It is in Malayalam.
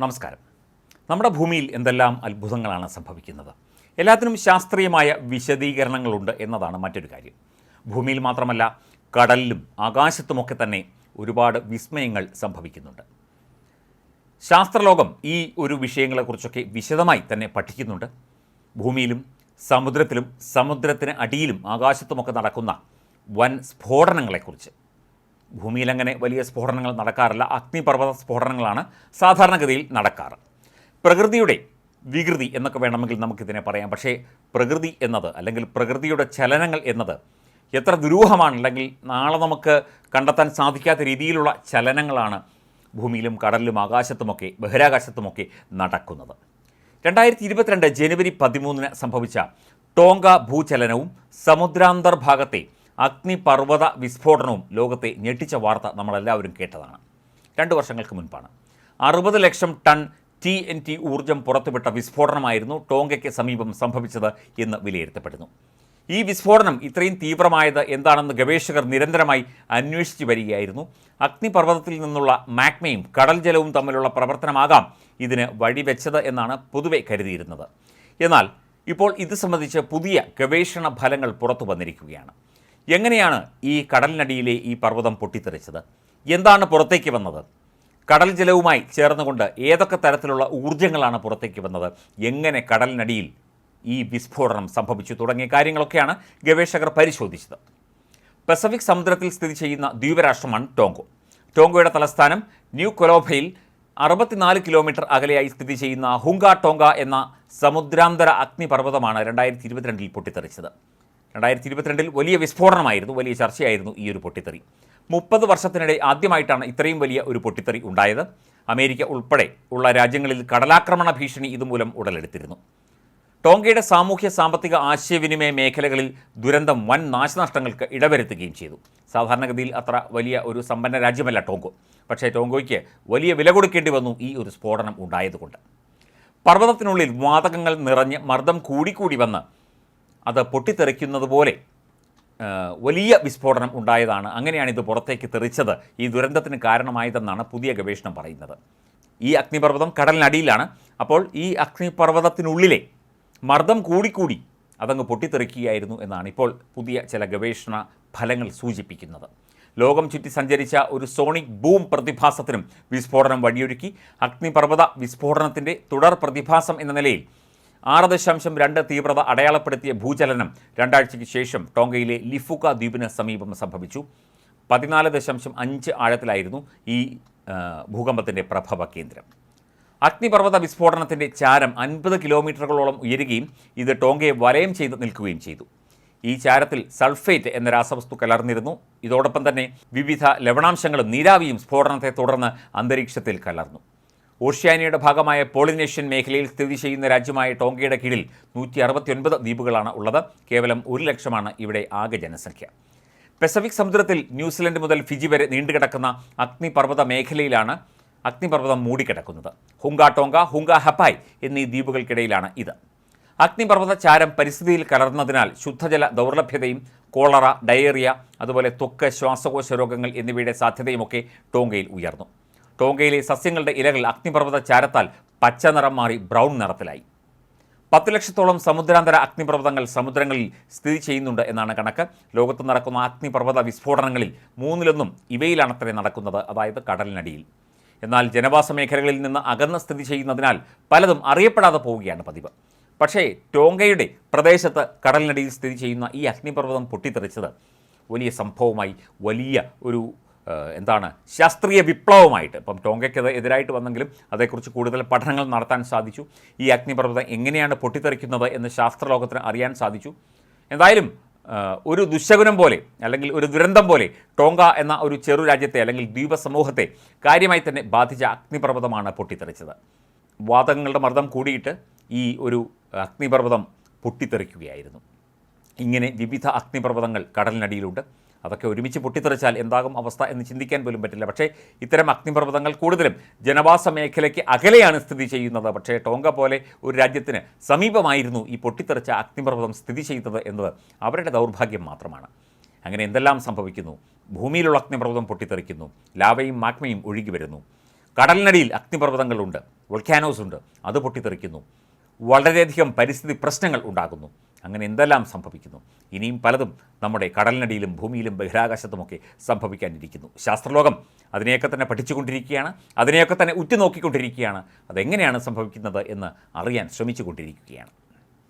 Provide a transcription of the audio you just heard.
നമസ്കാരം. നമ്മുടെ ഭൂമിയിൽ എന്തെല്ലാം അത്ഭുതങ്ങളാണ് സംഭവിക്കുന്നത്? എല്ലാത്തിനും ശാസ്ത്രീയമായ വിശദീകരണങ്ങളുണ്ട് എന്നതാണ് മറ്റൊരു കാര്യം. ഭൂമിയിൽ മാത്രമല്ല കടലിലും ആകാശത്തുമൊക്കെ തന്നെ ഒരുപാട് വിസ്മയങ്ങൾ സംഭവിക്കുന്നുണ്ട്. ശാസ്ത്രലോകം ഈ ഒരു വിഷയങ്ങളെക്കുറിച്ചൊക്കെ വിശദമായി തന്നെ പഠിക്കുന്നുണ്ട്. ഭൂമിയിലും സമുദ്രത്തിലും സമുദ്രത്തിന് അടിയിലും ആകാശത്തുമൊക്കെ നടക്കുന്ന വൻ സ്ഫോടനങ്ങളെക്കുറിച്ച്. ഭൂമിയിൽ അങ്ങനെ വലിയ സ്ഫോടനങ്ങൾ നടക്കാറില്ല. അഗ്നിപർവത സ്ഫോടനങ്ങളാണ് സാധാരണഗതിയിൽ നടക്കാറ്. പ്രകൃതിയുടെ വികൃതി എന്നൊക്കെ വേണമെങ്കിൽ നമുക്കിതിനെ പറയാം. പക്ഷേ പ്രകൃതി എന്നത് അല്ലെങ്കിൽ പ്രകൃതിയുടെ ചലനങ്ങൾ എന്നത് എത്ര ദുരൂഹമാണ്. അല്ലെങ്കിൽ നാളെ നമുക്ക് കണ്ടെത്താൻ സാധിക്കാത്ത രീതിയിലുള്ള ചലനങ്ങളാണ് ഭൂമിയിലും കടലിലും ആകാശത്തുമൊക്കെ ബഹിരാകാശത്തുമൊക്കെ നടക്കുന്നത്. രണ്ടായിരത്തി ഇരുപത്തിരണ്ട് ജനുവരി പതിമൂന്നിന് സംഭവിച്ച ടോങ്ക ഭൂചലനവും സമുദ്രാന്തർഭാഗത്തെ അഗ്നിപർവത വിസ്ഫോടനവും ലോകത്തെ ഞെട്ടിച്ച വാർത്ത നമ്മളെല്ലാവരും കേട്ടതാണ്. രണ്ട് വർഷങ്ങൾക്ക് മുൻപാണ്. അറുപത് lakh ton T N T ഊർജം പുറത്തുവിട്ട വിസ്ഫോടനമായിരുന്നു ടോങ്കയ്ക്ക് സമീപം സംഭവിച്ചത് എന്ന് വിലയിരുത്തപ്പെടുന്നു. ഈ വിസ്ഫോടനം ഇത്രയും തീവ്രമായത് എന്താണെന്ന് ഗവേഷകർ നിരന്തരമായി അന്വേഷിച്ചു വരികയായിരുന്നു. അഗ്നിപർവതത്തിൽ നിന്നുള്ള മാഗ്മയും കടൽ ജലവും തമ്മിലുള്ള പ്രവർത്തനമാകാം ഇതിന് വഴിവെച്ചത് എന്നാണ് പൊതുവെ കരുതിയിരുന്നത്. എന്നാൽ ഇപ്പോൾ ഇത് സംബന്ധിച്ച് പുതിയ ഗവേഷണ ഫലങ്ങൾ പുറത്തു വന്നിരിക്കുകയാണ്. എങ്ങനെയാണ് ഈ കടലിനടിയിലെ ഈ പർവതം പൊട്ടിത്തെറിച്ചത്? എന്താണ് പുറത്തേക്ക് വന്നത്? കടൽ ജലവുമായി ചേർന്നുകൊണ്ട് ഏതൊക്കെ തരത്തിലുള്ള ഊർജങ്ങളാണ് പുറത്തേക്ക് വന്നത്? എങ്ങനെ കടലിനടിയിൽ ഈ വിസ്ഫോടനം സംഭവിച്ചു? തുടങ്ങിയ കാര്യങ്ങളൊക്കെയാണ് ഗവേഷകർ പരിശോധിച്ചത്. പസഫിക് സമുദ്രത്തിൽ സ്ഥിതി ചെയ്യുന്ന ദ്വീപരാഷ്ട്രമാണ് ടോങ്കോ. ടോങ്കോയുടെ തലസ്ഥാനം ന്യൂ കൊലോഭയിൽ അറുപത്തിനാല് കിലോമീറ്റർ അകലെയായി സ്ഥിതി ചെയ്യുന്ന ഹുങ്ക ടോങ്ക എന്ന സമുദ്രാന്തര അഗ്നിപർവതമാണ് രണ്ടായിരത്തി ഇരുപത്തിരണ്ടിൽ പൊട്ടിത്തെറിച്ചത്. രണ്ടായിരത്തി ഇരുപത്തിരണ്ടിൽ വലിയ വിസ്ഫോടനമായിരുന്നു വലിയ ചർച്ചയായിരുന്നു ഈ ഒരു പൊട്ടിത്തെറി. മുപ്പത് വർഷത്തിനിടെ ആദ്യമായിട്ടാണ് ഇത്രയും വലിയ ഒരു പൊട്ടിത്തെറി ഉണ്ടായത്. അമേരിക്ക ഉൾപ്പെടെ ഉള്ള രാജ്യങ്ങളിൽ കടലാക്രമണ ഭീഷണി ഇതുമൂലം ഉടലെടുത്തിരുന്നു. ടോങ്കയുടെ സാമൂഹ്യ സാമ്പത്തിക ആശയവിനിമയ മേഖലകളിൽ ദുരന്തം വൻ നാശനഷ്ടങ്ങൾക്ക് ഇടവരുത്തുകയും ചെയ്തു. സാധാരണഗതിയിൽ അത്ര വലിയ ഒരു സമ്പന്ന രാജ്യമല്ല ടോങ്കോ. പക്ഷേ ടോങ്കോയ്ക്ക് വലിയ വില കൊടുക്കേണ്ടി വന്നു ഈ ഒരു സ്ഫോടനം ഉണ്ടായതുകൊണ്ട്. പർവതത്തിനുള്ളിൽ വാതകങ്ങൾ നിറഞ്ഞ് മർദ്ദം കൂടിക്കൂടി വന്ന് അത് പൊട്ടിത്തെറിക്കുന്നത് പോലെ വലിയ വിസ്ഫോടനം ഉണ്ടായതാണ്. അങ്ങനെയാണ് ഇത് പുറത്തേക്ക് തെറിച്ചത്. ഈ ദുരന്തത്തിന് കാരണമായതെന്നാണ് പുതിയ ഗവേഷണം പറയുന്നത്. ഈ അഗ്നിപർവതം കടലിനടിയിലാണ്. അപ്പോൾ ഈ അഗ്നിപർവതത്തിനുള്ളിലെ മർദ്ദം കൂടിക്കൂടി അതങ്ങ് പൊട്ടിത്തെറിക്കുകയായിരുന്നു എന്നാണ് ഇപ്പോൾ പുതിയ ചില ഗവേഷണ ഫലങ്ങൾ സൂചിപ്പിക്കുന്നത്. ലോകം ചുറ്റി സഞ്ചരിച്ച ഒരു സോണിക് ബൂം പ്രതിഭാസത്തിനും വിസ്ഫോടനം വഴിയൊരുക്കി. അഗ്നിപർവത വിസ്ഫോടനത്തിന്റെ തുടർ പ്രതിഭാസം എന്ന നിലയിൽ ആറ് ദശാംശം രണ്ട് തീവ്രത അടയാളപ്പെടുത്തിയ ഭൂചലനം രണ്ടാഴ്ചയ്ക്ക് ശേഷം ടോങ്കയിലെ ലിഫുക ദ്വീപിന് സമീപം സംഭവിച്ചു. പതിനാല് ദശാംശം അഞ്ച് ആഴത്തിലായിരുന്നു ഈ ഭൂകമ്പത്തിന്റെ പ്രഭവ കേന്ദ്രം. അഗ്നിപർവത വിസ്ഫോടനത്തിന്റെ ചാരം അൻപത് കിലോമീറ്ററുകളോളം ഉയരുകയും ഇത് ടോങ്കയെ വലയം ചെയ്ത് നിൽക്കുകയും ചെയ്തു. ഈ ചാരത്തിൽ സൾഫേറ്റ് എന്ന രാസവസ്തു കലർന്നിരുന്നു. ഇതോടൊപ്പം തന്നെ വിവിധ ലവണാംശങ്ങളും നീരാവിയും സ്ഫോടനത്തെ തുടർന്ന് അന്തരീക്ഷത്തിൽ കലർന്നു. ഓഷ്യാനിയയുടെ ഭാഗമായ പോളിനേഷ്യൻ മേഖലയിൽ സ്ഥിതി ചെയ്യുന്ന രാജ്യമായ ടോങ്കയുടെ കീഴിൽ നൂറ്റി അറുപത്തിയൊൻപത് ദ്വീപുകളാണ് ഉള്ളത്. കേവലം ഒരു ലക്ഷമാണ് ഇവിടെ ആകെ ജനസംഖ്യ. പസഫിക് സമുദ്രത്തിൽ ന്യൂസിലൻഡ് മുതൽ ഫിജി വരെ നീണ്ടുകിടക്കുന്ന അഗ്നിപർവത മേഖലയിലാണ് അഗ്നിപർവതം മൂടിക്കിടക്കുന്നത്. ഹുങ്ക ടോങ്ക ഹുങ്ക ഹപ്പായ് എന്നീ ദ്വീപുകൾക്കിടയിലാണ് ഇത്. അഗ്നിപർവത ചാരം പരിസ്ഥിതിയിൽ കലർന്നതിനാൽ ശുദ്ധജല ദൗർലഭ്യതയും കോളറ ഡയേറിയ അതുപോലെ ത്വക്ക് ശ്വാസകോശ രോഗങ്ങൾ എന്നിവയുടെ സാധ്യതയുമൊക്കെ ടോങ്കയിൽ ഉയർന്നു. ടോങ്കയിലെ സസ്യങ്ങളുടെ ഇലകൾ അഗ്നിപർവത ചാരത്താൽ പച്ച നിറം മാറി ബ്രൗൺ നിറത്തിലായി. പത്ത് ലക്ഷത്തോളം സമുദ്രാന്തര അഗ്നിപർവതങ്ങൾ സമുദ്രങ്ങളിൽ സ്ഥിതി ചെയ്യുന്നുണ്ട് എന്നാണ് കണക്ക്. ലോകത്ത് നടക്കുന്ന അഗ്നിപർവത വിസ്ഫോടനങ്ങളിൽ മൂന്നിലൊന്നും ഇവയിലാണത്രേ നടക്കുന്നത് അതായത് കടലിനടിയിൽ. എന്നാൽ ജനവാസ മേഖലകളിൽ നിന്ന് അകന്ന് സ്ഥിതി ചെയ്യുന്നതിനാൽ പലതും അറിയപ്പെടാതെ പോവുകയാണ് പതിവ്. പക്ഷേ ടോങ്കയുടെ പ്രദേശത്ത് കടലിനടിയിൽ സ്ഥിതി ചെയ്യുന്ന ഈ അഗ്നിപർവതം പൊട്ടിത്തെറിച്ചത് വലിയ സംഭവമായി വലിയ ഒരു എന്താണ് ശാസ്ത്രീയ വിപ്ലവമായിട്ട്. ഇപ്പം ടോങ്കയ്ക്ക് എതിരായിട്ട് വന്നെങ്കിലും അതേക്കുറിച്ച് കൂടുതൽ പഠനങ്ങൾ നടത്താൻ സാധിച്ചു. ഈ അഗ്നിപർവതം എങ്ങനെയാണ് പൊട്ടിത്തെറിക്കുന്നത് എന്ന് ശാസ്ത്രലോകത്തിന് അറിയാൻ സാധിച്ചു. എന്തായാലും ഒരു ദുശകുനം പോലെ അല്ലെങ്കിൽ ഒരു ദുരന്തം പോലെ ടോങ്ക എന്ന ഒരു ചെറു രാജ്യത്തെ അല്ലെങ്കിൽ ദ്വീപ സമൂഹത്തെ കാര്യമായി തന്നെ ബാധിച്ച അഗ്നിപർവതമാണ് പൊട്ടിത്തെറിച്ചത്. വാതകങ്ങളുടെ മർദ്ദം കൂടിയിട്ട് ഈ ഒരു അഗ്നിപർവതം പൊട്ടിത്തെറിക്കുകയായിരുന്നു. ഇങ്ങനെ വിവിധ അഗ്നിപർവതങ്ങൾ കടലിനടിയിലുണ്ട്. അതൊക്കെ ഒരുമിച്ച് പൊട്ടിത്തെറിച്ചാൽ എന്താകും അവസ്ഥ എന്ന് ചിന്തിക്കാൻ പോലും പറ്റില്ല. പക്ഷേ ഇത്തരം അഗ്നിപർവതങ്ങൾ കൂടുതലും ജനവാസ മേഖലയ്ക്ക് അകലെയാണ് സ്ഥിതി ചെയ്യുന്നത്. പക്ഷേ ടോങ്ക പോലെ ഒരു രാജ്യത്തിന് സമീപമായിരുന്നു ഈ പൊട്ടിത്തെറിച്ച അഗ്നിപർവതം സ്ഥിതി ചെയ്യുന്നത് എന്നത്. അവരുടെ ദൗർഭാഗ്യം മാത്രമാണ്. അങ്ങനെ എന്തെല്ലാം സംഭവിക്കുന്നു? ഭൂമിയിലുള്ള അഗ്നിപർവതം പൊട്ടിത്തെറിക്കുന്നു. ലാവയും മാഗ്മയും ഒഴുകി വരുന്നു. കടലിനടിയിൽ അഗ്നിപർവതങ്ങളുണ്ട്. വോൾക്കാനോസ് ഉണ്ട് അത് പൊട്ടിത്തെറിക്കുന്നു. വളരെയധികം പരിസ്ഥിതി പ്രശ്നങ്ങൾ ഉണ്ടാകുന്നു. അങ്ങനെ എന്തെല്ലാം സംഭവിക്കുന്നു? ഇനിയും പലതും നമ്മുടെ കടലിനടിയിലും ഭൂമിയിലും ബഹിരാകാശത്തുമൊക്കെ സംഭവിക്കാനിരിക്കുന്നു. ശാസ്ത്രലോകം അതിനെയൊക്കെ തന്നെ പഠിച്ചുകൊണ്ടിരിക്കുകയാണ് അതിനെയൊക്കെ തന്നെ ഉറ്റുനോക്കിക്കൊണ്ടിരിക്കുകയാണ്. അതെങ്ങനെയാണ് സംഭവിക്കുന്നത് എന്ന് അറിയാൻ ശ്രമിച്ചുകൊണ്ടിരിക്കുകയാണ്.